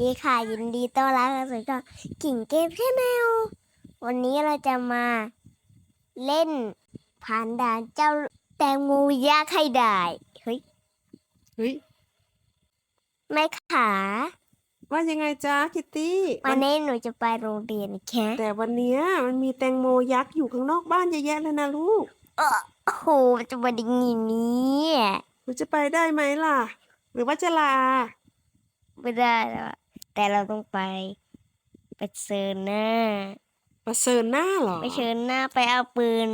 ดีค่ะยินดีต้อนรับเข้าสู่ช่องกิ่งเกมแชนแนลวันนี้เราจะมาเล่นผ่านด่านเจ้าแตงโมยักษ์ให้ได้เฮ้ยเฮ้ยแม่ขา ว่ายังไงจ๊ะคิตตี้วันนี้หนูจะไปโรงเรียนแค่แต่วันเนี้ยมันมีแตงโมยักษ์อยู่ข้างนอกบ้านเยอะแยะเลยนะลูกโอ้โหจะมาดีงี้นี้หนูจะไปได้ไหมล่ะ หรือว่าจะลาไม่ได้แล้วอะ แต่เราต้องไปไปเชิญหน้าประเสริญหน้าเหรอไปเชิญหน้าไปเอาปืน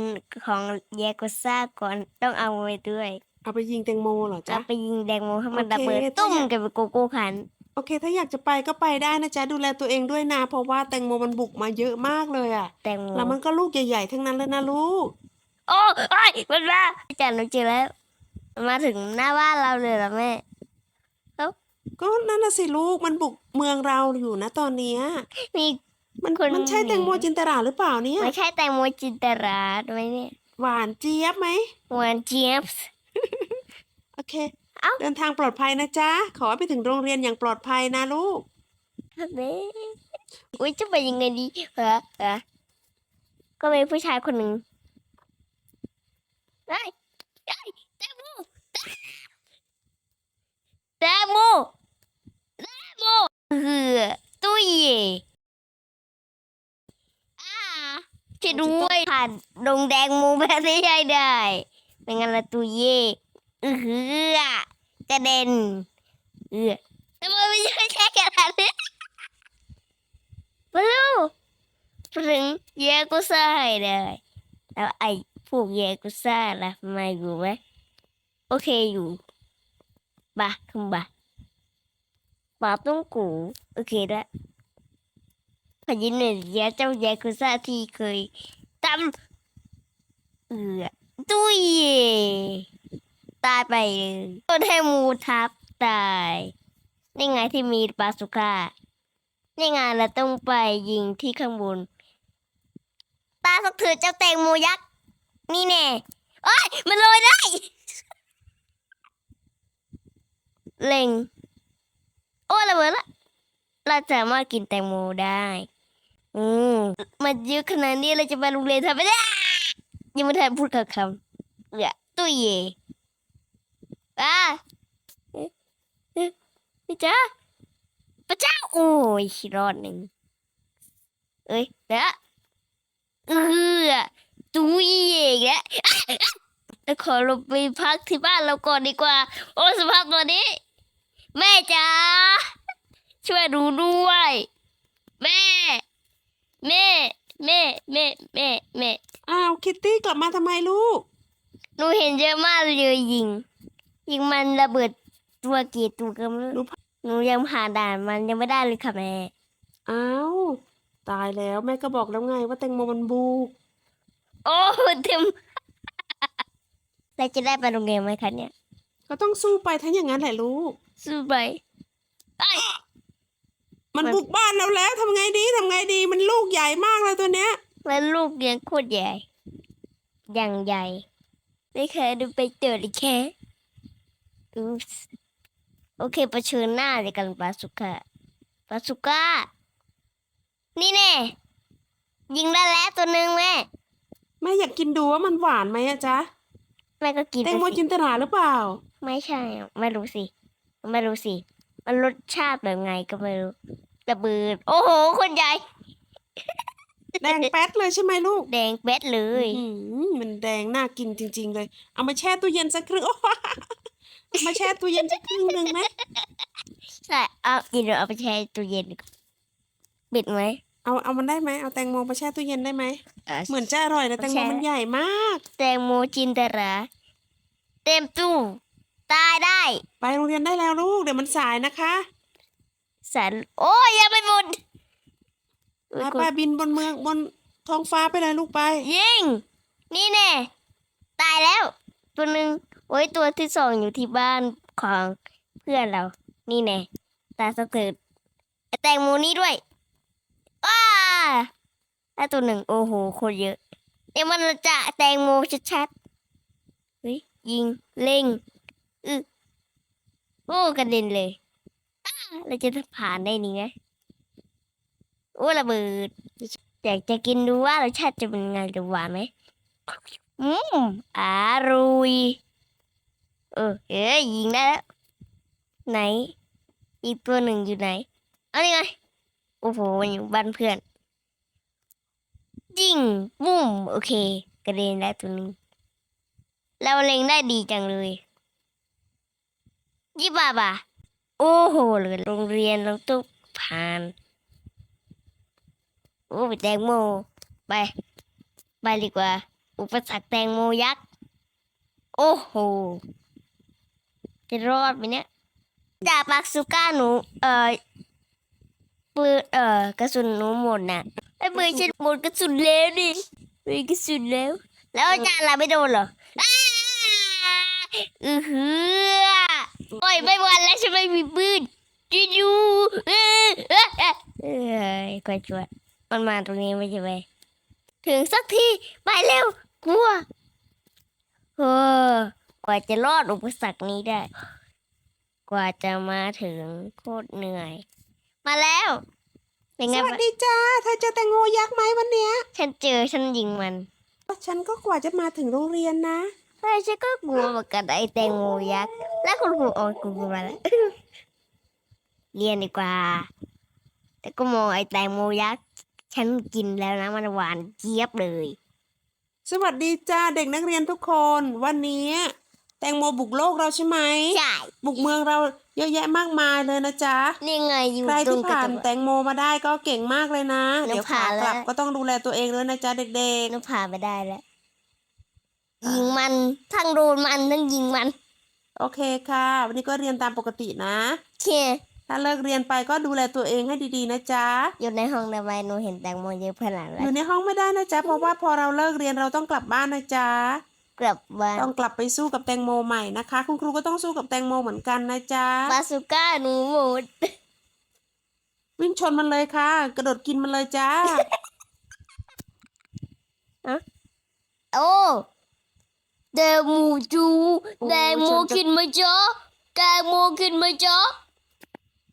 ของแยกกุซ่าก่อนต้องเอาไว้ด้วย เอาไปยิงแตงโมเหรอจ๊ะจะไปยิงแดงโมให้มันโอเคระเบิดถ้าตุ้มอยากกันเป็นโกโก้ขันโอเค ถ้าอยากจะไปก็ไปได้นะจ๊ะ ดูแลตัวเองด้วยนะ เพราะว่าแตงโมมันบุกมาเยอะมากเลยอะแตงโมแล้วมันก็ลูกใหญ่ๆทั้งนั้นเลยนะลูก โอ้ยมันมาจันหนูเจอแล้วมันมาถึงหน้าบ้านเราเลยเหรอแม่ ก็นั่นน่ะสิลูกมันบุกเมืองเราอยู่นะตอนเนี้ยมี มันคน มันใช่แตงโมจินตราหรือเปล่าเนี่ยไม่ใช่แตงโมจินตราไหมเนี่ยหวานเจี๊ยบไหมหวานเจี๊ยบ โอเคเอ้า เดินทางปลอดภัยนะจ๊ะ ขอให้ไปถึงโรงเรียนอย่างปลอดภัยนะลูกแม่อุ้ยจะไปยังไงดีเหรอเหรอก็มีผู้ชายคนหนึ่งเฮ้ยเฮ้ยแตงโมแตงโมแตงโมเฮือตุ้ยอ่าช่วยด้วยผ่านดงแดงมูแบบนี้ใช้ได้ไม่งั้นละตุ้ยเย่เออฮือกระ เด็นเออทำไมไม่ใช่แค่กระดาษเนี่ยมาเร็วถึงแยกุซ่าให้ได้แล้วไอ้พวกแยกุซ่าล่ะมาอยู่ไหมโอเคอยู่บะขึ้นบะบาต้องกู โอเคแล้วพยินเนี่ยแยเจ้าแยกุซ่าที่เคยตำเอือตุ้ย ตายไปเลยโดนให้มูทับตาย นี่ไงที่มีปาสุก้านี่ไงเราต้องไปยิงที่ข้างบน ตาสักถือเจ้าแตงโมยักษ์ นี่แน่โอ้ยมันลอยได้ เล็ง โอ้ระเบิดละ เราสามารถกินแตงโมได้ อืมมันเยอะขนาดนี้เราจะไปโรงเรียนทำไมได้ยังไม่ทันพูดคำคำเหลือตุ้ยเย อะเอ๊ะเอ๊ะพี่จ้าพระเจ้า โอ้ยรอดหนึ่งเอ้ยเดี๋ยวเออตุ้ยอีกแล้วเราขอลงไปพักที่บ้านเราก่อนดีกว่า โอ้สภาพตัวนี้ แม่จ๋าช่วยดูด้วย แม่ แม่ แม่ แม่ แม่ แม่ อ้าว คิตตี้กลับมาทำไมลูก หนูเห็นเยอะมากเลยยิง ยิงมันระเบิดตัวกี่ตัวก็ไม่หนูรู้หนูยังผ่านด่านมันยังไม่ได้เลยค่ะแม่อ้าวตายแล้วแม่ก็บอกแล้วไงว่าแตงโมมันบุกโอ้เต็มเราจะได้ไปโรงเรียนไหมคะเนี่ย ก็ต้องสู้ไปทั้งอย่างนั้นแหละลูก สู้ไปไอ้ยมันมันบุกบ้านเราแล้วทำไงดีทำไงดี มันลูกใหญ่มากเลยตัวเนี้ยแล้วลูกยังโคตรใหญ่อย่างใหญ่ ไม่เคยดูไปเจอเลยแค่ อุ๊ปส์โอเคเผชิญหน้าเลยกันปาสุก้าปาสุก้า นี่แน่ยิงได้แล้วตัวหนึ่งแม่ แม่อยากกินดูว่ามันหวานไหมอะจ๊ะ แม่ก็กินแตไปงโมสิจินตราหรือเปล่า ไม่ใช่อะไม่รู้สิ ไม่รู้สิ มันรสชาติแบบไงก็ไม่รู้ระเบิด โอ้โห คนใหญ่ แดงแป๊ดเลยใช่ไหมลูก แดงเบ็ดเลยอื้อหือมันแดงน่ากินจริง ๆ เลย เอามาแช่ตู้เย็นสักครึ่งโอ้เอา มาแช่ตู้เย็นสักครึ่งหนึ่งไหมใช่เอากินเดี๋ยวเอาไปแช่ตู้เย็นดีกว่าบิดไหมเอาเอามันได้ไหมเอาแตงโมมาแช่ตู้เย็นได้ไหมอะเหมือนจะอร่อยนะแตงโมแช่มันใหญ่มาก แตงโมจินตราเต็มตู้ตายได้ ไปโรงเรียนได้แล้วลูกเดี๋ยวมันสายนะคะสันโอ้ยอย่าไปหมดอุ๊ยไปกูไปบินบนเมืองบนท้องฟ้าไปเลยลูกไป ยิง นี่แน่ตายแล้ว ตัวหนึ่ง โอ้ยตัวที่สองอยู่ที่บ้านของเพื่อนเรา นี่แน่ตาสะเทืดแตงโมนี่ด้วยว้าแล้วตัวหนึ่งโอ้โหคนเยอะเอ็มันจะแตงโมชัดๆเฮ้ยยิงเล็งอือโอ้กระเด็นเลยอ้าเราจะผ่านได้นี่ไงโอ้ระเบิดอยากจะกินดูว่ารสชาติจะเป็นไงจะหวานไหมอืมอร่อย เออเอ้ยยิงได้แล้ว ไหน อีกตัวหนึ่งอยู่ไหน เอานี่ไง โอ้โห มันอยู่บ้านเพื่อนยิงบุ้ม โอเค กระเด็นได้ตัวหนึ่งเราเล็งได้ดีจังเลยยี่บาบาโอ้โหเลยโรงเรียนเราต้องผ่าน โอ้แตงโม ไป ไปดีกว่า อุปสรรคแตงโมยักษ์ โอ้โห จะรอดไหมเนี่ยดาบปากสุก้าหนู เอ่อปืนเอ่อกระสุนหนูหมดน่ะไอ้ปืนฉันหมดกระสุนแล้วดิมีกระสุนแล้ว แล้วอาจารย์เราไม่โดนเหรออ้าอือหือโอ้ยไม่วันแล้วฉันไม่มีปืนจูจูเออเออเอ้ยกว่วดมันมาตรงนี้ไม่ใช่ไหมถึงสักทีไปเร็วกลัวเออ กว่าจะรอดอุปสรรคนี้ได้ กว่าจะมาถึงโคตรเหนื่อย มาแล้วเป็นสไงวัสบ้างดีจ้าเธอเจอแตงโมยักษ์ไหมวันเนี้ย ฉันเจอฉันยิงมัน ฉันก็กว่าจะมาถึงโรงเรียนนะใช่ฉันก็กลัวเหมือนกันไอ้แตงโมยักษ์แล้วคุณครูโอ้ยคุณครูมาแล้วเรียนดีกว่า แต่ก็มองไอ้แตงโมยักษ์ฉันกินแล้วนะมันหวานเจี๊ยบเลย สวัสดีจ้าเด็กนักเรียนทุกคน วันนี้ แตงโมบุกโลกเราใช่ไหมใช่บุกเมืองเราเยอะแยะมากมายเลยนะจ๊ะนี่ไงอยู่ใครตรที่งกระผ่าจนกแตงโมมาได้ก็เก่งมากเลยนะหนูเดี๋ยวขาผ่านกลับแล้วก็ต้องดูแลตัวเองด้วยนะจ๊ะเด็กนึกผ่านไปได้แล้วยิงมันทั้งโดนมันทั้งยิงมันๆโอเคค่ะ วันนี้ก็เรียนตามปกตินะเคถ้าเลิกเรียนไปก็ดูแลตัวเองให้ดีๆนะจ๊ะ อยู่ในห้องทำไมหนูเห็นแตงโมเยอะขนาดอนั้นยู่ในห้องไม่ได้นะจ๊ะ เพราะว่าพอเราเลิกเรียนเราต้องกลับบ้านนะจ๊ะ กลับบ้านต้องกลับไปสู้กับแตงโมใหม่นะคะ คุณครูก็ต้องสู้กับแตงโมเหมือนกันนะจ๊ะบาสุก้าหนูหมด วิ่งชนมันเลยค่ะ กระโดดกินมันเลยจ้าโอ้แตงโมจูโอ้แตงโมฉันจะขึ้นมาจ้อแตงโมขึ้นมาจ้อ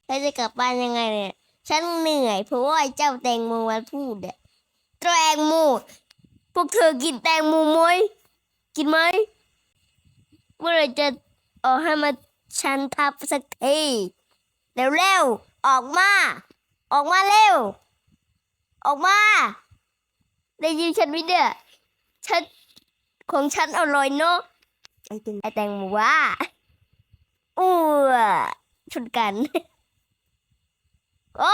แล้วจะกลับบ้านยังไงเนี่ย ฉันเหนื่อยเพราะว่าไอ้เจ้าแตงโมมันพูดอะแตงโมพวกเธอกินแตงโมไหม กินไหมเมื่อไหรจะออกให้มาฉันทับสักทีเร็วเร็วๆออกมา ออกมาเร็ว ออกมา ได้ยินฉันไหมเนี่ยฉันของฉันอร่อยเนาะไอติมไอแตงโมว่าอ้วชนกันโอ้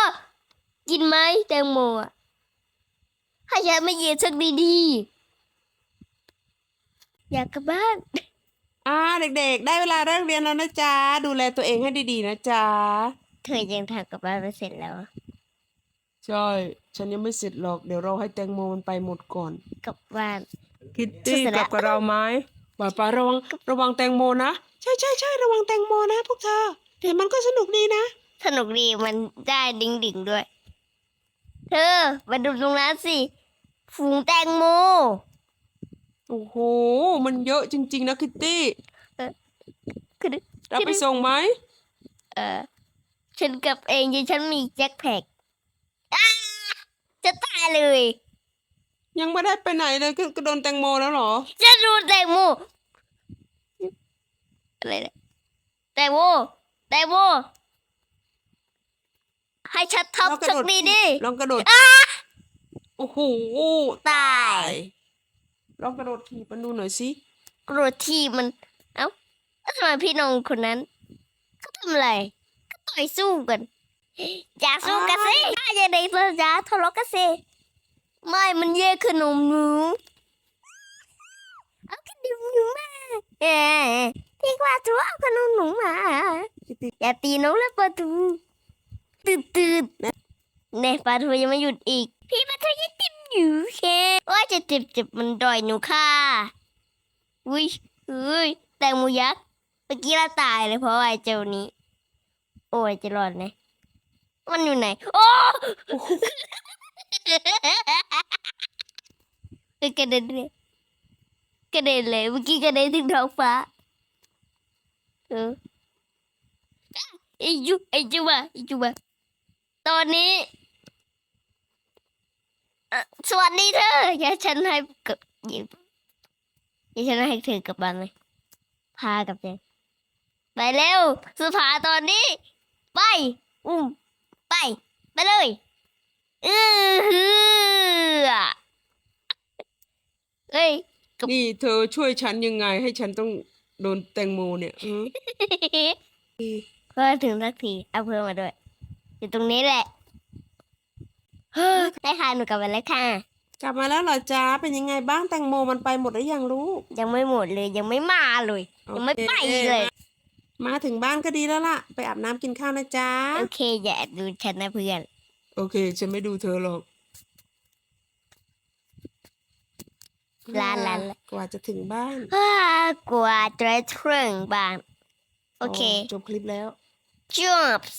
กินไหมแตงโมอะให้ฉันไม่เย็นสักดีๆ อยากกลับบ้าน อ่าเด็กๆ ได้เวลาเลิกเรียนแล้วนะจ๊ะ ดูแลตัวเองให้ดีๆนะจ๊ะ เธอยังทำกลับบ้านไม่เสร็จแล้ว ใช่ ฉันยังไม่เสร็จหรอก เดี๋ยวเราให้แตงโมมันไปหมดก่อน กลับบ้าน คิตตี้ตี้กลับกับเราไหมป่าป่าระวังระวังแตงโมนะ ใช่ใช่ใช่ระวังแตงโมนะพวกเธอเดี๋ยวมันก็สนุกดีนะ สนุกดีมันได้ดิ่งดิ่งๆด้วย เธอมาดูตรงนั้นสิฝูงแตงโม โอ้โห มันเยอะจริง ๆ นะคิตตี้คือ เราไปส่งไหมเออฉันกลับเองยังฉันมีแจ็คแพ็กอ้าจะตายเลย ยังไม่ได้ไปไหนเลยก็ก็โดนแตงโมแล้วเหรอ จะดูแตงโมอะไรเนี่ยแตงโมแตงโมให้ชัดทับลองกระสักโดดดีดิลองกระโดด โอ้โห ตาย ลองกระโดดถีบมันดูหน่อยสิกรธที่มัน เอ้าแล้วทำไมพี่น้องคนนั้นเขาทำอะไรก็ต่อยสู้กัน อย่าสู้กันสิถ้าอย่าได้เจอจ้าทะเลาะกันสิไม่มันแย่ขนมหนูเอาขนมหนูมาเอ๊ะพี่กว่าตัวเอาขนมหนูมาคิตตี้อย่าตีน้องแล้วปลาทูตื่นตื่นเนี่ยปลาทูยังไม่หยุดอีก พี่ปลาทูยังติด อยู่แค่ว่าจะเจ็บเจ็บมันด่อยหนูค่ะอุ้ยเฮ้ยแตงโมยักษ์เมื่อกี้เราตายเลยเพราะว่าไอ้เจ้านี้ โอ้ยจะรอดไหมมันอยู่ไหน โอ้เฮ้ยกระเด็นเลยกระเด็นเลยเมื่อกี้กระเด็นถึงท้องฟ้า เออไอ้ยูไอจูบะไอจูบะตอนนี้ สวัสดีเธออย่าฉันให้กับอย่าอย่าฉันให้เธอกับมันเลยพากับเธอไปเร็ว สุภาตอนนี้ ไปอุ้มไป ไปเลยอือหือเอ้ยกับนี่เธอช่วยฉันยังไงให้ฉันต้องโดนแตงโมเนี่ยอืมเพื่อถึงสักทีเอาเพื่อนมาด้วย อยู่ตรงนี้แหละเฮ้ย ได้ค่ะหนูกลับมาแล้วค่ะ กลับมาแล้วเหรอจ๊ะเป็นยังไงบ้างแตงโมมันไปหมดหรือยังลูก ยังไม่หมดเลยยังไม่มาเลย ยังไม่ไปเลย มาถึงบ้านก็ดีแล้วล่ะ ไปอาบน้ำกินข้าวนะจ๊ะโอเค อย่าแอบดูฉันนะเพื่อน โอเค ฉันไม่ดูเธอหรอกลาลาลากว่าจะถึงบ้านฮ่ากว่าจะถึงบ้าน โอเค จบคลิปแล้ว jobs